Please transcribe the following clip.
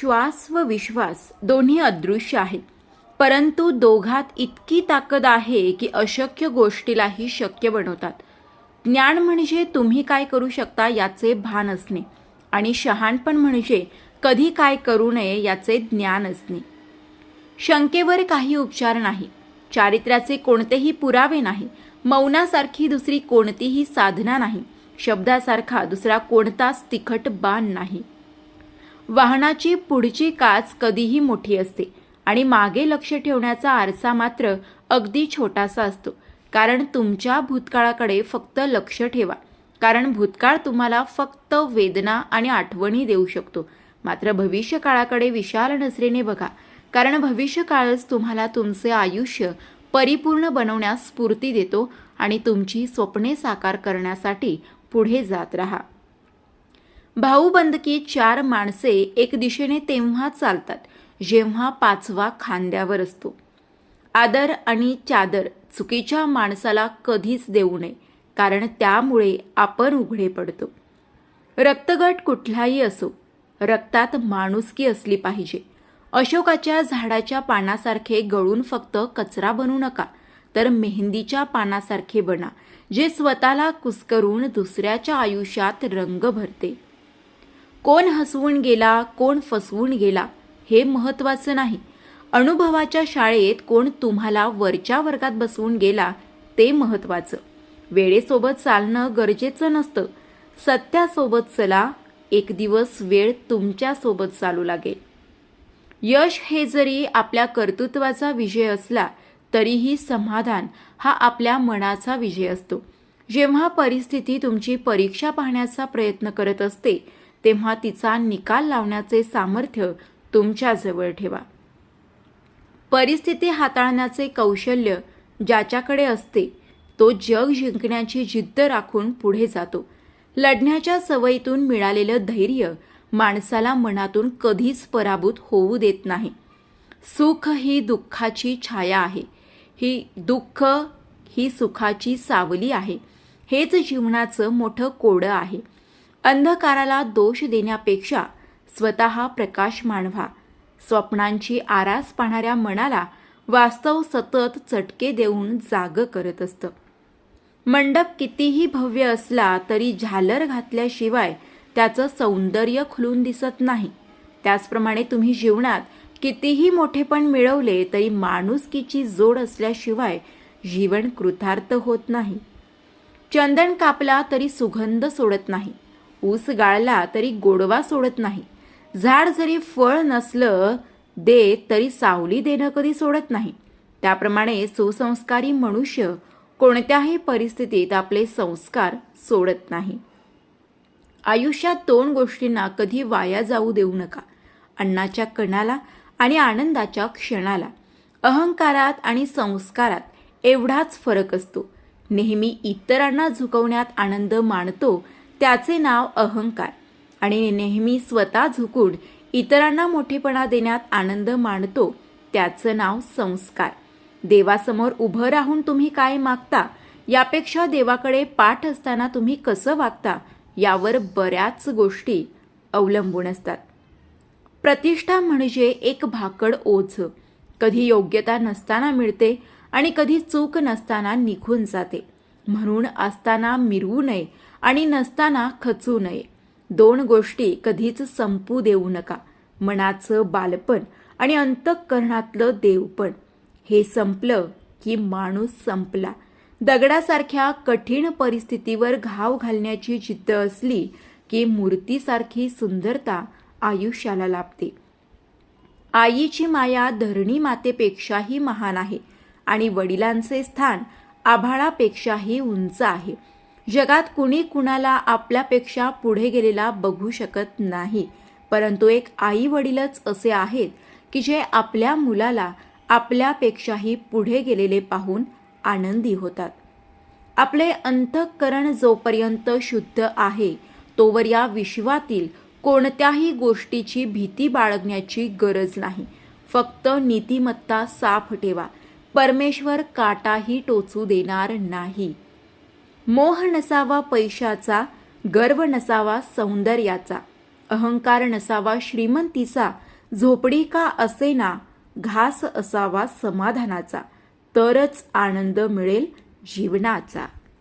श्वास व विश्वास दोन्ही अदृश्य आहेत. परंतु दोघात इतकी ताकद आहे की अशक्य गोष्टीलाही शक्य बनवतात. ज्ञान म्हणजे तुम्ही काय करू शकता याचे भान असणे आणि शहाणपण म्हणजे कधी काय करू नये याचे ज्ञान असणे. शंकेवर काही उपचार नाही. चारित्र्याचे कोणतेही पुरावे नाही. मौनासारखी दुसरी कोणतीही साधना नाही. शब्दासारखा दुसरा कोणताच तिखट बाण नाही. वाहनाची पुढची काच कधीही मोठी असते आणि मागे लक्ष ठेवण्याचा आरसा मात्र अगदी छोटासा असतो. कारण तुमच्या भूतकाळाकडे फक्त लक्ष ठेवा. कारण भूतकाळ तुम्हाला फक्त वेदना आणि आठवणी देऊ शकतो. मात्र भविष्यकाळाकडे विशाल नजरेने बघा. कारण भविष्यकाळच तुम्हाला तुमचे आयुष्य परिपूर्ण बनवण्यास स्फूर्ती देतो आणि तुमची स्वप्ने साकार करण्यासाठी पुढे जात राहा. भाऊबंदकी चार माणसे एक दिशेने तेव्हा चालतात जेव्हा पाचवा खांद्यावर असतो. आदर आणि चादर चुकीच्या माणसाला कधीच देऊ नये कारण त्यामुळे आपण उघडे पडतो. रक्तगट कुठलाही असो रक्तात माणुसकी असली पाहिजे. अशोकाच्या झाडाच्या पानासारखे गळून फक्त कचरा बनू नका तर मेहंदीच्या पानासारखे बना जे स्वतःला कुस्करून दुसऱ्याच्या आयुष्यात रंग भरते. कोण हसवून गेला कोण फसवून गेला हे महत्त्वाचं नाही. अनुभवाच्या शाळेत कोण तुम्हाला वरच्या वर्गात बसवून गेला ते महत्त्वाचं वेळेसोबत चालणं गरजेचं नसतं. सत्यासोबत चला एक दिवस वेळ तुमच्यासोबत चालू लागेल. यश हे जरी आपल्या कर्तृत्वाचा विजय असला तरीही समाधान हा आपल्या मनाचा विजय असतो. जेव्हा परिस्थिती तुमची परीक्षा पाहण्याचा प्रयत्न करत असते तेव्हा तिचा निकाल लावण्याचे सामर्थ्य तुमच्याजवळ ठेवा. परिस्थिती हाताळण्याचे कौशल्य ज्याच्याकडे असते तो जग जिंकण्याची जिद्द राखून पुढे जातो. लढण्याच्या सवयीतून मिळालेलं धैर्य माणसाला मनातून कधीच पराभूत होऊ देत नाही. सुख ही दुःखाची छाया आहे. ही दुःख ही सुखाची सावली आहे. हेच जीवनाचं मोठं कोडं आहे. अंधकाराला दोष देण्यापेक्षा स्वतः प्रकाश मानवा. स्वप्नांची आरास पाहणाऱ्या मनाला वास्तव सतत चटके देऊन जाग करत असतं. मंडप कितीही भव्य असला तरी झालर घातल्याशिवाय त्याचं सौंदर्य खुलून दिसत नाही. त्याचप्रमाणे तुम्ही जीवनात कितीही मोठेपण मिळवले तरी माणुसकीची जोड असल्याशिवाय जीवन कृतार्थ होत नाही. चंदन कापला तरी सुगंध सोडत नाही. ऊस गाळला तरी गोडवा सोडत नाही. झाड जरी फळ नसलं दे तरी सावली देणं कधी सोडत नाही. त्याप्रमाणे सुसंस्कारी मनुष्य कोणत्याही परिस्थितीत आपले संस्कार सोडत नाही. आयुष्यात दोन गोष्टींना कधी वाया जाऊ देऊ नका. अन्नाच्या कणाला आणि आनंदाच्या क्षणाला. अहंकारात आणि संस्कारात एवढाच फरक असतो. नेहमी इतरांना झुकवण्यात आनंद मानतो त्याचे नाव अहंकार. आणि नेहमी स्वतः झुकून इतरांना मोठेपणा देण्यात आनंद मानतो त्याचं नाव संस्कार. देवासमोर उभं राहून तुम्ही काय मागता यापेक्षा देवाकडे पाठ असताना तुम्ही कसं वागता यावर बऱ्याच गोष्टी अवलंबून असतात. प्रतिष्ठा म्हणजे एक भाकड ओझ. कधी योग्यता नसताना मिळते आणि कधी चूक नसताना निघून जाते. म्हणून असताना मिरवू नये आणि नसताना खचू नये. दोन गोष्टी कधीच संपू देऊ नका. मनाचं बालपण आणि अंतःकरणातलं देवपण. हे संपलं की माणूस संपला. दगडासारख्या कठीण परिस्थितीवर घाव घालण्याची जिद्द असली की मूर्तीसारखी सुंदरता आयुष्याला लाभते. आईची माया धरणी मातेपेक्षाही महान आहे आणि वडिलांचे स्थान आभाळापेक्षाही उंच आहे. जगात कुणी कुणाला आपल्यापेक्षा पुढे गेलेला बघू शकत नाही. परंतु एक आई वडीलच असे आहेत की जे आपल्या मुलाला आपल्यापेक्षाही पुढे गेलेले पाहून आनंदी होतात. आपले अंतःकरण जोपर्यंत शुद्ध आहे तोवर या विश्वातील कोणत्याही गोष्टीची भीती बाळगण्याची गरज नाही. फक्त नीतिमत्ता साफ ठेवा. परमेश्वर काटाही टोचू देणार नाही. मोह नसावा पैशाचा गर्व नसावा सौंदर्याचा अहंकार नसावा श्रीमंतीचा झोपडी का असेना घास असावा समाधानाचा तरच आनंद मिळेल जीवनाचा.